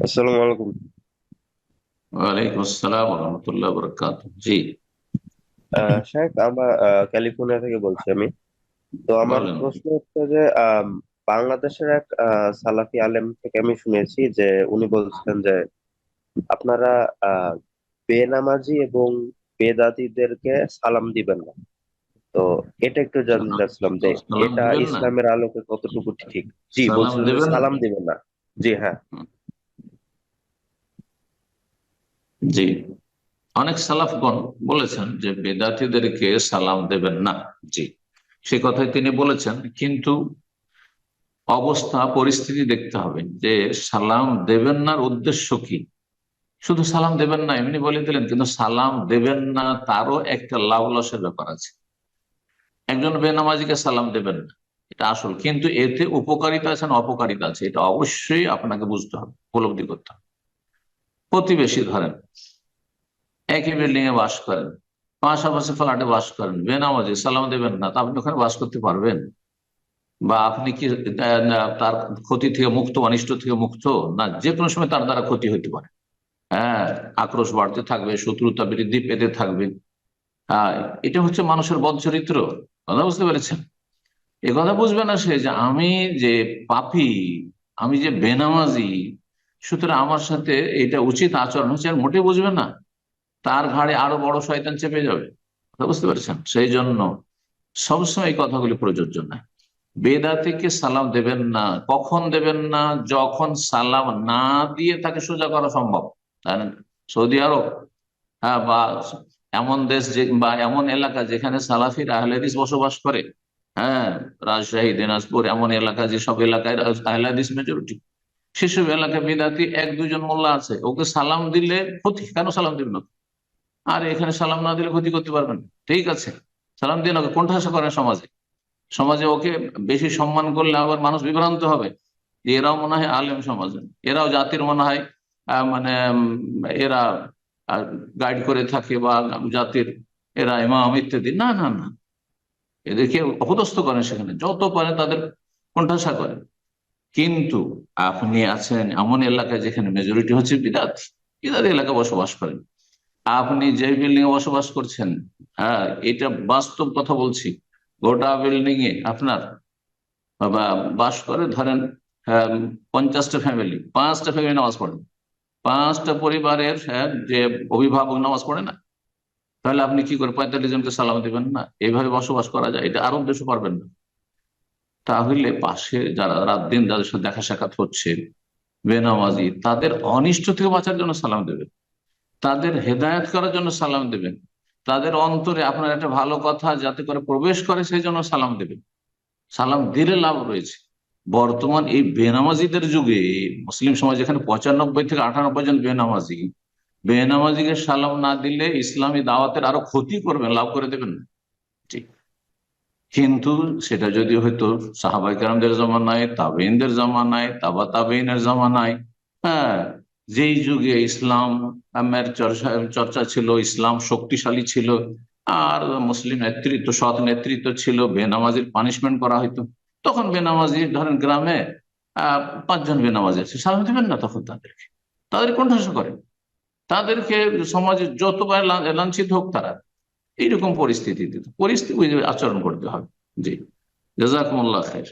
আসসালামু আলাইকুম ওয়ালাইকুম আসসালাম রহমতুল্লাহ বরকাত জি শাহেখ আমার ক্যালিফোর্নিয়া থেকে বলছি আমি। তো আমার বলেন। প্রশ্ন হচ্ছে যে আম, বাংলাদেশের এক আহ, সালাফি আলেম থেকে আমি শুনেছি যে উনি বলছেন যে আপনারা আহ, বেনামাজি এবং বেদাতীদেরকে সালাম দিবেন না। তো এটা একটু জানতে চাচ্ছিলাম যে সালাম এটা দিবেন না? ইসলামের আলোকে কতটুকু ঠিক? জি সালাম বলছেন যে দেবেন না? সালাম দিবেন না। জি হ্যাঁ। জি। অনেক সালাফগণ বলেছেন যে বেদাতীদেরকে সালাম দেবেন না। জি। সে কথাই তিনি বলেছেন, কিন্তু অবস্থা, পরিস্থিতি দেখতে হবে যে সালাম দেবেন না উদ্দেশ্য কি? শুধু সালাম দেবেন না, এমনি বলে দিলেন, কিন্তু সালাম দেবেন না তারও একটা লাভ লসের ব্যাপার আছে। একজন বেনামাজিকে সালাম দেবেন না, এটা আসল। কিন্তু এতে উপকারিতা আছে না অপকারিতা আছে, এটা অবশ্যই আপনাকে বুঝতে হবে, উপলব্ধি করতে হবে। প্রতিবেশী ধরেন, একই বিল্ডিং এ বাস করেন, পাশাপাশি ফ্ল্যাটে বাস করেন, বেনামাজি, সালাম দেবেন না, তা আপনি ওখানে বাস করতে পারবেন? বা আপনি কি তার ক্ষতি থেকে মুক্ত অনিষ্ট থেকে মুক্ত? না যে কোনো সময় তার দ্বারা ক্ষতি হতে পারে। হ্যাঁ আক্রোশ বাড়তে থাকবে, শত্রুতা বৃদ্ধি পেতে থাকবে। এটা হচ্ছে মানুষের বদ চরিত্র, কথা বুঝতে পেরেছেন? এ কথা বুঝবে না সে যে আমি যে পাপি, আমি যে বেনামাজি সুতরাং আমার সাথে এটা উচিত আচরণ হচ্ছে, আর মোটেই বুঝবে না, তার ঘাড়ে আরও বড় শয়তান চেপে যাবে। বুঝতে পেরেছেন? সেই জন্য সবসময় এই কথাগুলি প্রযোজ্য নয়। বেদাতিকে সালাম দেবেন না, কখন দেবেন না, যখন সালাম না দিয়ে তাকে সোজা করা সম্ভব। সৌদি আরব হ্যাঁ বা এমন দেশ যে, বা এমন এলাকা যেখানে সালাফির আহলে হাদিস বসবাস করে হ্যাঁ রাজশাহী, দিনাজপুর, এমন এলাকা যেসব এলাকায় আহলে হাদিস মেজরিটি সেসব এলাকায় বিদাতি, এক দুজন মোল্লা আছে। ওকে সালাম দিলে ক্ষতি। কেন সালাম দিবেন না আর এখানে সালাম না দিলে ক্ষতি করতে পারবেন ঠিক আছে। সালাম দিন ওকে কোণঠাসা করেন সমাজে। সমাজে ওকে বেশি সম্মান করলে আবার মানুষ বিভ্রান্ত হবে। এরাও মনে হয় আলেম সমাজ এরাও জাতির মনে হয় মানে এরা গাইড করে থাকে বা জাতির, এরা ইমাম ইত্যাদি। না না না। এদেরকে অপদস্থ করেন সেখানে। যত পারে তাদের কোণঠাসা করেন। কিন্তু আপনি আছেন এমন এলাকায় যেখানে মেজরিটি হচ্ছে বিদাত। বিদাত এলাকা বসবাস করেন। আপনি যে বিল্ডিং এ বসবাস করছেন হ্যাঁ এটা বাস্তব কথা বলছি। গোটা বিল্ডিং এ আপনার বা বাস করে ধরেন হ্যাঁ, পঞ্চাশটা ফ্যামিলি পাঁচটা ফ্যামিলি নামাজ পড়ে। পাঁচটা পরিবারের হ্যাঁ, যে অভিভাবক নামাজ পড়ে না। তাহলে আপনি কি করে পঁয়তাল্লিশ জনকে সালাম দিবেন? না এইভাবে বসবাস করা যায়। এটা আরব দেশে পারবেন না। তাহলে পাশে যারা রাত দিন যাদের সাথে দেখা সাক্ষাৎ হচ্ছে, বেনামাজি, তাদের অনিষ্ট থেকে বাঁচার জন্য সালাম দেবেন। তাদের হেদায়ত করার জন্য সালাম দেবেন। তাদের অন্তরে আপনার একটা ভালো কথা যাতে করে প্রবেশ করে সেই জন্য সালাম দেবেন। সালাম দিলে লাভ রয়েছে। বর্তমান এই বেনামাজিদের যুগে, মুসলিম সমাজ এখানে পঁচানব্বই থেকে আটানব্বই জন বেনামাজি, বেনামাজিকে সালাম না দিলে ইসলামী দাওয়াতের আরও ক্ষতি করবেন, লাভ করে দেবেন না। ঠিক। কিন্তু সেটা যদি হয়তো সাহাবাই কালামদের জামানায় তাবেইনদের জামানায়, তাবা তাবেইনের জামানায় হ্যাঁ যেই যুগে ইসলাম চর্চা চর্চা ছিল, ইসলাম শক্তিশালী ছিল, আর মুসলিম নেতৃত্ব, সৎ নেতৃত্ব ছিল, বেনামাজির পানিশমেন্ট করা হইতো, তখন বেনামাজি, ধরেন গ্রামে পাঁচজন বেনামাজি আছে সালাম দিবেন না তখন তাদেরকে, তাদের কোণঠাসা করেন তাদেরকে সমাজে যত লাঞ্ছিত হোক তারা এইরকম পরিস্থিতিতে পরিস্থিতি আচরণ করতে হবে। জি। জাজাকুমুল্লাহ খায়ের